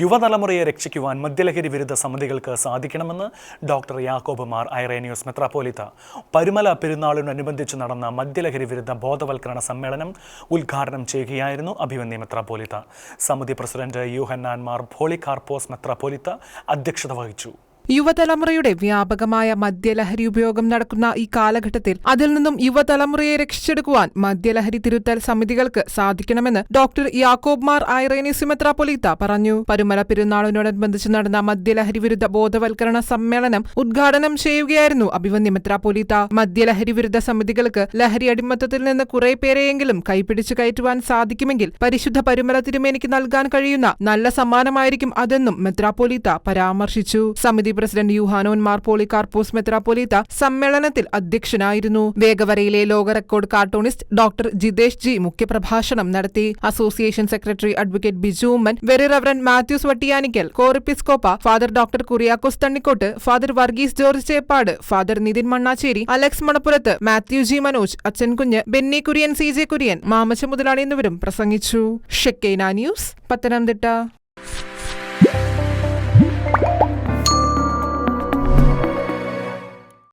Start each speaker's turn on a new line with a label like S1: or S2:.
S1: യുവതലമുറയെ രക്ഷിക്കുവാൻ മദ്യലഹരി വിരുദ്ധ സമിതികൾക്ക് സാധിക്കണമെന്ന് ഡോക്ടർ യാക്കോബ് മാർ ഐറേനിയോസ് മെത്രാപ്പോലിത്ത. പരുമല പെരുന്നാളിനനുബന്ധിച്ച് നടന്ന മദ്യലഹരി വിരുദ്ധ ബോധവൽക്കരണ സമ്മേളനം ഉദ്ഘാടനം ചെയ്യുകയായിരുന്നു അഭിവന്യ മെത്രാപ്പോലിത്ത. സമിതി പ്രസിഡന്റ് യുഹന്നാൻ മാർ ഭോളി കാർപോസ് മെത്രാപ്പോലിത്ത അധ്യക്ഷത വഹിച്ചു.
S2: യുവതലമുറയുടെ വ്യാപകമായ മദ്യലഹരി ഉപയോഗം നടക്കുന്ന ഈ കാലഘട്ടത്തിൽ അതിൽ നിന്നും യുവതലമുറയെ രക്ഷിച്ചെടുക്കുവാൻ മദ്യലഹരി തിരുത്തൽ സമിതികൾക്ക് സാധിക്കണമെന്ന് ഡോക്ടർ യാക്കോബ് മാർ ഐറേനിസ് പൊലീത്ത പറഞ്ഞു. പരുമല പെരുന്നാളിനോടനുബന്ധിച്ച് നടന്ന മദ്യലഹരി വിരുദ്ധ ബോധവൽക്കരണ സമ്മേളനം ഉദ്ഘാടനം ചെയ്യുകയായിരുന്നു അഭിവന്യ മെത്രാപ്പൊലീത്ത മദ്യലഹരി വിരുദ്ധ സമിതികൾക്ക് ലഹരി അടിമത്തത്തിൽ നിന്ന് കുറെ പേരെയെങ്കിലും കൈപിടിച്ചു കയറ്റുവാൻ സാധിക്കുമെങ്കിൽ പരിശുദ്ധ പരുമല തിരുമേനിക്ക് നൽകാൻ കഴിയുന്ന നല്ല സമ്മാനമായിരിക്കും അതെന്നും മെത്രാപ്പൊലീത്ത പരാമർശിച്ചു. സമിതി പ്രസിഡന്റ് യുഹാനോൻ മാർ പോളിക്കാർപോസ് മെത്രാപൊലീത്ത സമ്മേളനത്തിൽ അധ്യക്ഷനായിരുന്നു. വേഗവരയിലെ ലോക record cartoonist doctor Jitesh G മുഖ്യപ്രഭാഷണം നടത്തി. Association secretary advocate Biju Oommen very reverend Mathews Vattiyanikkal കോറിപ്പിസ്കോപ്പ father doctor Kuriakose Thannikkott father Varghese George Cheppad father Nithin Mannacherry Alex Manappurath Mathew G Manoj അച്ഛൻ കുഞ്ഞ് Benny Kurian C J Kurian മാമച്ച മുതലാളി എന്നിവരും പ്രസംഗിച്ചു. Shekinah news Pathanamthitta.